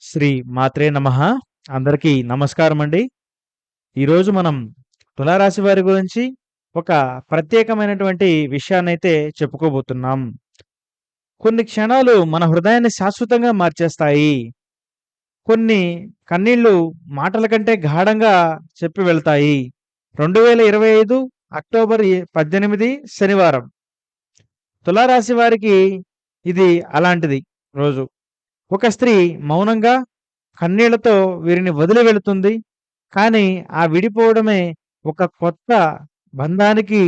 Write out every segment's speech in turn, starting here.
శ్రీ మాత్రే నమ. అందరికీ నమస్కారం అండి ఈరోజు మనం తులారాశి వారి గురించి ఒక ప్రత్యేకమైనటువంటి విషయాన్నైతే చెప్పుకోబోతున్నాం. కొన్ని క్షణాలు మన హృదయాన్ని శాశ్వతంగా మార్చేస్తాయి. కొన్ని కన్నీళ్ళు మాటల కంటే గాఢంగా చెప్పి వెళ్తాయి. రెండు వేల ఇరవై ఐదు అక్టోబర్ పద్దెనిమిది శనివారం. తులారాశి వారికి ఇది అలాంటిది రోజు. ఒక స్త్రీ మౌనంగా కన్నీళ్ళతో వీరిని వదిలి వెళుతుంది. కానీ ఆ విడిపోవడమే ఒక కొత్త బంధానికి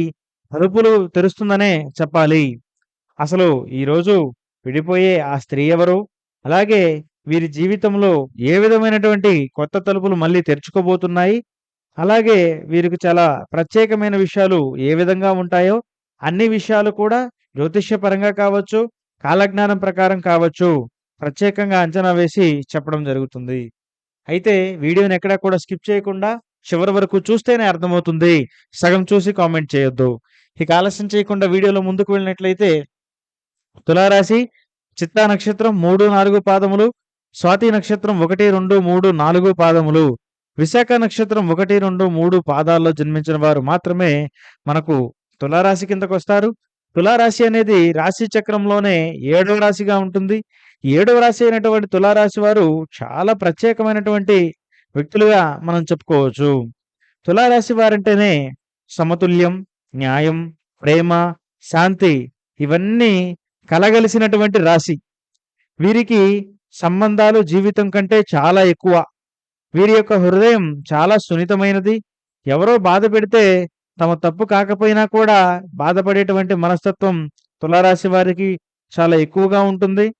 తలుపులు తెరుస్తుందనే చెప్పాలి. అసలు ఈరోజు విడిపోయే ఆ స్త్రీ ఎవరు? అలాగే వీరి జీవితంలో ఏ విధమైనటువంటి కొత్త తలుపులు మళ్ళీ తెరుచుకోబోతున్నాయి? అలాగే వీరికి చాలా ప్రత్యేకమైన విషయాలు ఏ విధంగా ఉంటాయో? అన్ని విషయాలు కూడా జ్యోతిష్యపరంగా కావచ్చు కాలజ్ఞానం ప్రకారం కావచ్చు. ప్రత్యేకంగా అంచనా వేసి చెప్పడం జరుగుతుంది. అయితే వీడియోని ఎక్కడా కూడా స్కిప్ చేయకుండా చివరి వరకు చూస్తేనే అర్థమవుతుంది. సగం చూసి కామెంట్ చేయొద్దు. ఇక ఆలస్యం చేయకుండా వీడియోలో ముందుకు వెళ్ళినట్లయితే తులారాశి చిత్తా నక్షత్రం మూడు నాలుగు పాదములు స్వాతి నక్షత్రం ఒకటి రెండు మూడు నాలుగు పాదములు. విశాఖ నక్షత్రం ఒకటి రెండు మూడు పాదాల్లో జన్మించిన వారు మాత్రమే మనకు తులారాశి కిందకు వస్తారు తులారాశి అనేది రాశి చక్రంలోనే ఏడవ రాశిగా ఉంటుంది. ఏడవ రాశి అయినటువంటి తులారాశి వారు చాలా ప్రత్యేకమైనటువంటి వ్యక్తులుగా మనం చెప్పుకోవచ్చు. తులారాశి వారంటేనే సమతుల్యం న్యాయం ప్రేమ శాంతి ఇవన్నీ కలగలిసినటువంటి రాశి. వీరికి సంబంధాలు జీవితం కంటే చాలా ఎక్కువ. వీరి యొక్క హృదయం చాలా సున్నితమైనది. ఎవరో బాధ పెడితే తమ తప్పు కాకపోయినా కూడా బాధపడేటువంటి మనస్తత్వం తులారాశి వారికి చాలా ఎక్కువగా ఉంటుంది.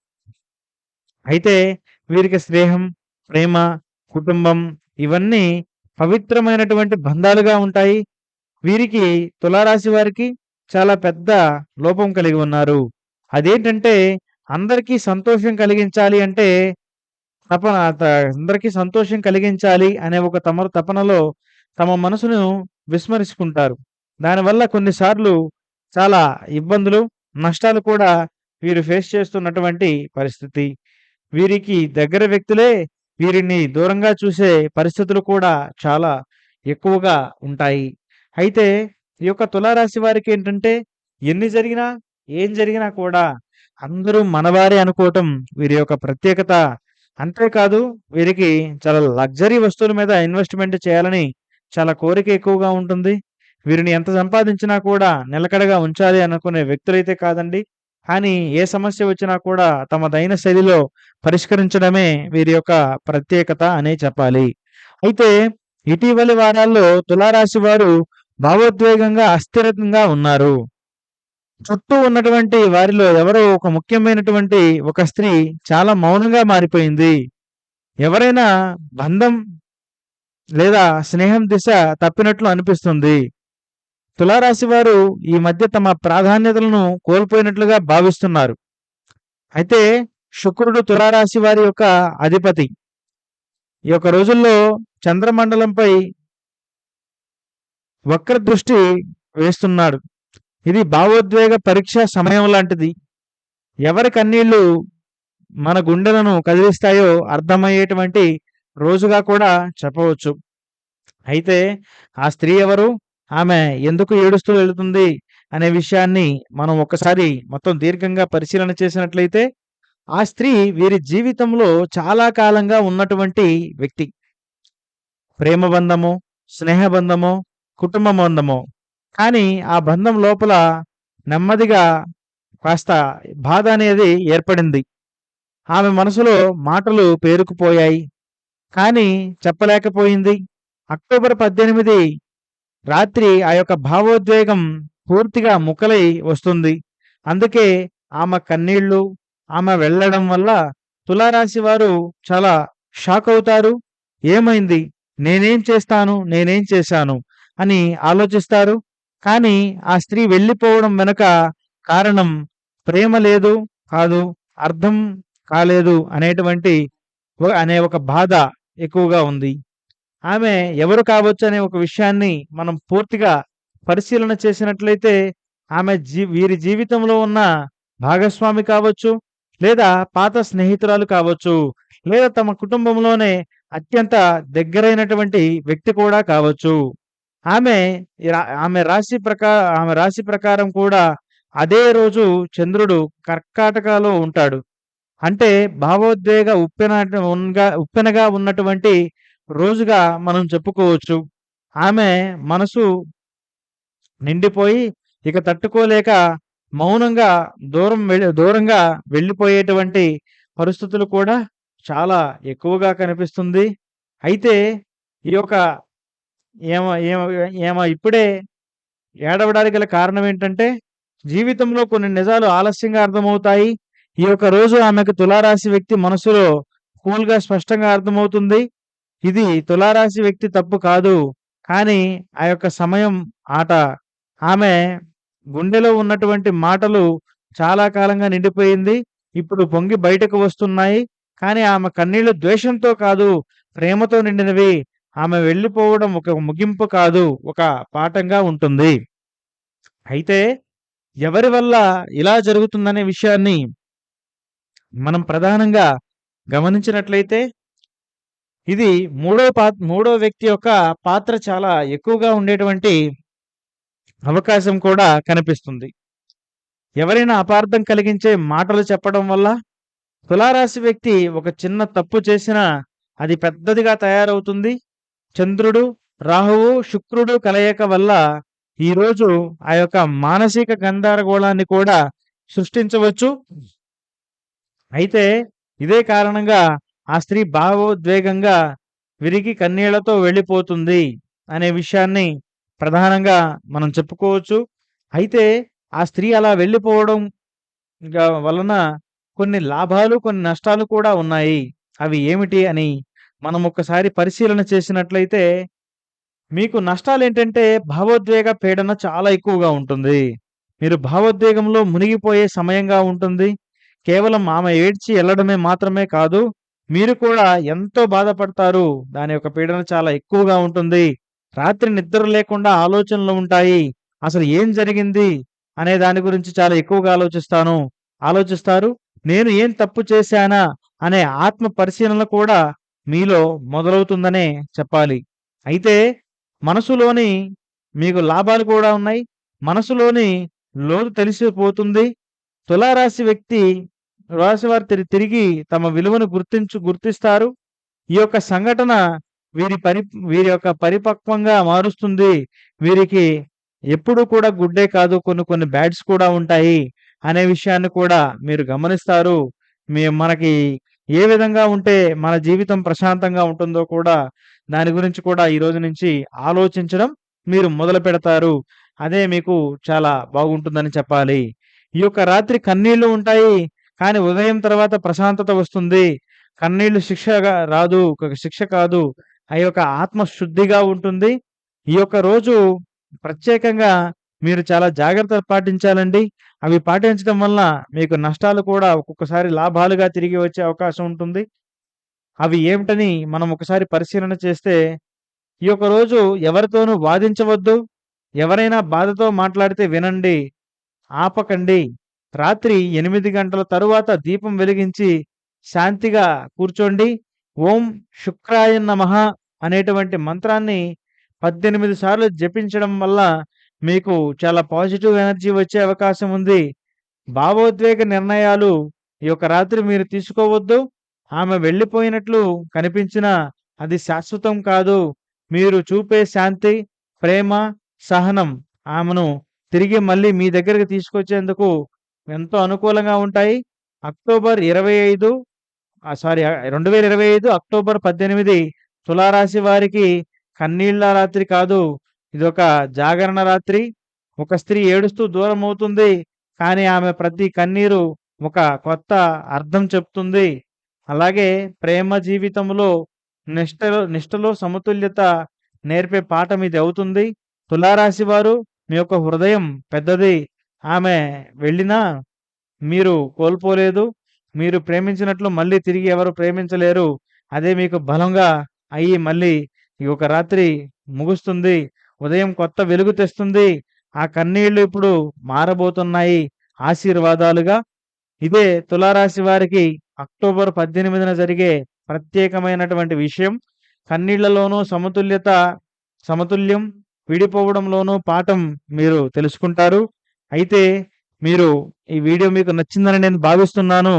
అయితే వీరికి స్నేహం ప్రేమ కుటుంబం ఇవన్నీ పవిత్రమైనటువంటి బంధాలుగా ఉంటాయి. వీరికి తులారాశి వారికి చాలా పెద్ద లోపం కలిగి ఉన్నారు. అదేంటంటే అందరికీ సంతోషం కలిగించాలి అంటే తపన త- అందరికీ సంతోషం కలిగించాలి అనే ఒక తమ తపనలో తమ మనసును విస్మరించుకుంటారు. దానివల్ల కొన్నిసార్లు చాలా ఇబ్బందులు నష్టాలు కూడా వీరు ఫేస్ చేస్తున్నటువంటి పరిస్థితి. వీరికి దగ్గర వ్యక్తులే వీరిని దూరంగా చూసే పరిస్థితులు కూడా చాలా ఎక్కువగా ఉంటాయి. అయితే ఈ యొక్క తులారాశి వారికి ఏంటంటే ఎన్ని జరిగినా ఏం జరిగినా కూడా అందరూ మనవారే అనుకోవటం వీరి యొక్క ప్రత్యేకత. అంతేకాదు వీరికి చాలా లగ్జరీ వస్తువుల మీద ఇన్వెస్ట్మెంట్ చేయాలని చాలా కోరిక ఎక్కువగా ఉంటుంది. వీరిని ఎంత సంపాదించినా కూడా నిలకడగా ఉంచాలి అనుకునే వ్యక్తులైతే కాదండి. కానీ ఏ సమస్య వచ్చినా కూడా తమదైన శైలిలో పరిష్కరించడమే వీరి యొక్క ప్రత్యేకత అనే చెప్పాలి. అయితే ఇటీవలి వారాల్లో తులారాశి వారు భావోద్వేగంగా అస్థిరంగా ఉన్నారు. చుట్టూ ఉన్నటువంటి వారిలో ఎవరో ఒక ముఖ్యమైనటువంటి ఒక స్త్రీ చాలా మౌనంగా మారిపోయింది. ఎవరైనా బంధం లేదా స్నేహం దిశ తప్పినట్లు అనిపిస్తుంది. తులారాశి వారు ఈ మధ్య తమ ప్రాధాన్యతలను కోల్పోయినట్లుగా భావిస్తున్నారు. అయితే శుక్రుడు తులారాశి వారి యొక్క అధిపతి. ఈ యొక్క రోజుల్లో చంద్రమండలంపై వక్ర దృష్టి వేస్తున్నాడు. ఇది భావోద్వేగ పరీక్ష సమయం లాంటిది. ఎవరి కన్నీళ్ళు మన గుండెలను కదిలిస్తాయో అర్థమయ్యేటువంటి రోజుగా కూడా చెప్పవచ్చు. అయితే ఆ స్త్రీ ఎవరు? ఆమె ఎందుకు ఏడుస్తూ వెళుతుంది అనే విషయాన్ని మనం ఒకసారి మొత్తం దీర్ఘంగా పరిశీలన చేసినట్లయితే ఆ స్త్రీ వీరి జీవితంలో చాలా కాలంగా ఉన్నటువంటి వ్యక్తి. ప్రేమ బంధము స్నేహ బంధము కుటుంబ బంధము. కానీ ఆ బంధం లోపల నెమ్మదిగా కాస్త బాధ అనేది ఏర్పడింది. ఆమె మనసులో మాటలు పేరుకుపోయాయి. కానీ చెప్పలేకపోయింది. అక్టోబర్ పద్దెనిమిది రాత్రి ఆ యొక్క భావోద్వేగం పూర్తిగా ముక్కలై వస్తుంది. అందుకే ఆమె కన్నీళ్ళు ఆమె వెళ్ళడం వల్ల తులారాశి వారు చాలా షాక్ అవుతారు. ఏమైంది? నేనేం చేస్తాను? నేనేం చేశాను? అని ఆలోచిస్తారు. కానీ ఆ స్త్రీ వెళ్ళిపోవడం వెనుక కారణం ప్రేమ లేదు కాదు అర్థం కాలేదు అనేటువంటి అనే ఒక బాధ ఎక్కువగా ఉంది. ఆమె ఎవరు కావచ్చు అనే ఒక విషయాన్ని మనం పూర్తిగా పరిశీలన చేసినట్లయితే ఆమె జీ వీరి జీవితంలో ఉన్న భాగస్వామి కావచ్చు లేదా పాత స్నేహితురాలు కావచ్చు. లేదా తమ కుటుంబంలోనే అత్యంత దగ్గరైనటువంటి వ్యక్తి కూడా కావచ్చు. ఆమె ఆమె రాశి ప్రకా ఆమె రాశి ప్రకారం కూడా అదే రోజు చంద్రుడు కర్కాటకలో ఉంటాడు. అంటే భావోద్వేగ ఉప్పెన ఉంగా ఉప్పెనగా ఉన్నటువంటి రోజుగా మనం చెప్పుకోవచ్చు. ఆమె మనసు నిండిపోయి ఇక తట్టుకోలేక మౌనంగా దూరం వెళ్ళి దూరంగా వెళ్ళిపోయేటువంటి పరిస్థితులు కూడా చాలా ఎక్కువగా కనిపిస్తుంది. అయితే ఈ యొక్క ఏమో ఈమ ఈమ ఇప్పుడే ఏడవడానికి గల కారణం ఏంటంటే, జీవితంలో కొన్ని నిజాలు ఆలస్యంగా అర్థమవుతాయి. ఈ యొక్క రోజు ఆమెకు తులారాశి వ్యక్తి మనసులో కూల్‌గా స్పష్టంగా అర్థమవుతుంది. ఇది తులారాశి వ్యక్తి తప్పు కాదు. కానీ ఆ యొక్క సమయం ఆట. ఆమె గుండెలో ఉన్నటువంటి మాటలు చాలా కాలంగా నిండిపోయింది. ఇప్పుడు పొంగి బయటకు వస్తున్నాయి. కానీ ఆమె కన్నీళ్ళు ద్వేషంతో కాదు, ప్రేమతో నిండినవి. ఆమె వెళ్ళిపోవడం ఒక ముగింపు కాదు, ఒక పాఠంగా ఉంటుంది. అయితే ఎవరి వల్ల ఇలా జరుగుతుందనే విషయాన్ని మనం ప్రధానంగా గమనించినట్లయితే ఇది మూడో పా మూడో వ్యక్తి యొక్క పాత్ర చాలా ఎక్కువగా ఉండేటువంటి అవకాశం కూడా కనిపిస్తుంది. ఎవరైనా అపార్థం కలిగించే మాటలు చెప్పడం వల్ల తులారాశి వ్యక్తి ఒక చిన్న తప్పు చేసినా అది పెద్దదిగా తయారవుతుంది. చంద్రుడు, రాహువు, శుక్రుడు కలయిక వల్ల ఈరోజు ఆ యొక్క మానసిక గందరగోళాన్ని కూడా సృష్టించవచ్చు. అయితే ఇదే కారణంగా ఆ స్త్రీ భావోద్వేగంగా విరిగి కన్నీళ్ళతో వెళ్ళిపోతుంది అనే విషయాన్ని ప్రధానంగా మనం చెప్పుకోవచ్చు. అయితే ఆ స్త్రీ అలా వెళ్ళిపోవడం వలన కొన్ని లాభాలు, కొన్ని నష్టాలు కూడా ఉన్నాయి. అవి ఏమిటి అని మనం ఒక్కసారి పరిశీలన చేసినట్లయితే మీకు నష్టాలు ఏంటంటే భావోద్వేగ పీడన చాలా ఎక్కువగా ఉంటుంది. మీరు భావోద్వేగంలో మునిగిపోయే సమయంగా ఉంటుంది. కేవలం ఆమె ఏడ్చి వెళ్ళడమే మాత్రమే కాదు, మీరు కూడా ఎంతో బాధపడతారు. దాని యొక్క పీడన చాలా ఎక్కువగా ఉంటుంది. రాత్రి నిద్ర లేకుండా ఆలోచనలు ఉంటాయి. అసలు ఏం జరిగింది అనే దాని గురించి చాలా ఎక్కువగా ఆలోచిస్తాను ఆలోచిస్తారు. నేను ఏం తప్పు చేశానా అనే ఆత్మ పరిశీలన కూడా మీలో మొదలవుతుందనే చెప్పాలి. అయితే మనసులోని మీకు లాభాలు కూడా ఉన్నాయి. మనసులోని లోతు తెలిసిపోతుంది. తులారాశి వ్యక్తి రాశివారు వారు తిరిగి తమ విలువను గుర్తించు గుర్తిస్తారు. ఈ యొక్క సంఘటన వీరి పరి వీరి యొక్క పరిపక్వంగా మారుస్తుంది. వీరికి ఎప్పుడు కూడా గుడ్డే కాదు కొన్ని కొన్ని బ్యాడ్స్ కూడా ఉంటాయి అనే విషయాన్ని కూడా మీరు గమనిస్తారు. మీ మనకి ఏ విధంగా ఉంటే మన జీవితం ప్రశాంతంగా ఉంటుందో కూడా దాని గురించి కూడా ఈ రోజు నుంచి ఆలోచించడం మీరు మొదలు పెడతారు అదే మీకు చాలా బాగుంటుందని చెప్పాలి. ఈ యొక్క రాత్రి కన్నీళ్ళు ఉంటాయి. కానీ ఉదయం తర్వాత ప్రశాంతత వస్తుంది. కన్నీళ్ళు శిక్షగా రాదు. ఒక శిక్ష కాదు. ఆ యొక్క ఆత్మ శుద్ధిగా ఉంటుంది. ఈ యొక్క రోజు ప్రత్యేకంగా మీరు చాలా జాగ్రత్తలు పాటించాలండి. అవి పాటించడం వలన మీకు నష్టాలు కూడా ఒక్కొక్కసారి లాభాలుగా తిరిగి వచ్చే అవకాశం ఉంటుంది. అవి ఏమిటని మనం ఒకసారి పరిశీలన చేస్తే, ఈ యొక్క రోజు ఎవరితోనూ వాదించవద్దు. ఎవరైనా బాధతో మాట్లాడితే వినండి. ఆపకండి. రాత్రి ఎనిమిది గంటల తరువాత దీపం వెలిగించి శాంతిగా కూర్చోండి. ఓం శుక్రాయ నమః అనేటువంటి మంత్రాన్ని 18 సార్లు జపించడం వల్ల మీకు చాలా పాజిటివ్ ఎనర్జీ వచ్చే అవకాశం ఉంది. భావోద్వేగ నిర్ణయాలు ఈ యొక్క రాత్రి మీరు తీసుకోవద్దు. ఆమె వెళ్ళిపోయినట్లు కనిపించినా అది శాశ్వతం కాదు. మీరు చూపే శాంతి, ప్రేమ, సహనం ఆమెను తిరిగి మళ్ళీ మీ దగ్గరికి తీసుకొచ్చేందుకు ఎంతో అనుకూలంగా ఉంటాయి. అక్టోబర్ ఇరవై ఐదు సారీ 2025 అక్టోబర్ 18 తులారాశి వారికి కన్నీళ్ళ రాత్రి కాదు. ఇదొక జాగరణ రాత్రి. ఒక స్త్రీ ఏడుస్తూ దూరం అవుతుంది కానీ ఆమె ప్రతి కన్నీరు ఒక కొత్త అర్థం చెప్తుంది. అలాగే ప్రేమ జీవితంలో నిష్టలో నిష్టలో సమతుల్యత నేర్పే పాఠం ఇది అవుతుంది. తులారాశి వారు మీ యొక్క హృదయం పెద్దది. ఆమె వెళ్ళినా మీరు కోల్పోలేదు. మీరు ప్రేమించినట్లు మళ్ళీ తిరిగి ఎవరు ప్రేమించలేరు. అదే మీకు బలంగా అయ్యి మళ్ళీ ఈ ఒక రాత్రి ముగుస్తుంది. ఉదయం కొత్త వెలుగు తెస్తుంది. ఆ కన్నీళ్ళు ఇప్పుడు మారబోతున్నాయి ఆశీర్వాదాలుగా. ఇదే తులారాశి వారికి అక్టోబర్ పద్దెనిమిదిన జరిగే ప్రత్యేకమైనటువంటి విషయం కన్నీళ్ళలోనూ సమతుల్యత సమతుల్యం విడిపోవడంలోనూ పాఠం మీరు తెలుసుకుంటారు అయితే మీరు ఈ వీడియో మీకు నచ్చిందని నేను భావిస్తున్నాను.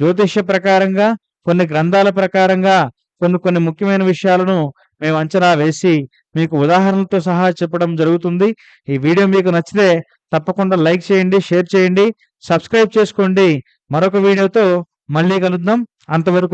జ్యోతిష్య ప్రకారంగా కొన్ని గ్రంథాల ప్రకారంగా కొన్ని కొన్ని ముఖ్యమైన విషయాలను మేము అంచనా వేసి మీకు ఉదాహరణలతో సహా చెప్పడం జరుగుతుంది. ఈ వీడియో మీకు నచ్చితే తప్పకుండా లైక్ చేయండి షేర్ చేయండి సబ్స్క్రైబ్ చేసుకోండి. మరొక వీడియోతో మళ్ళీ కలుద్దాం. అంతవరకు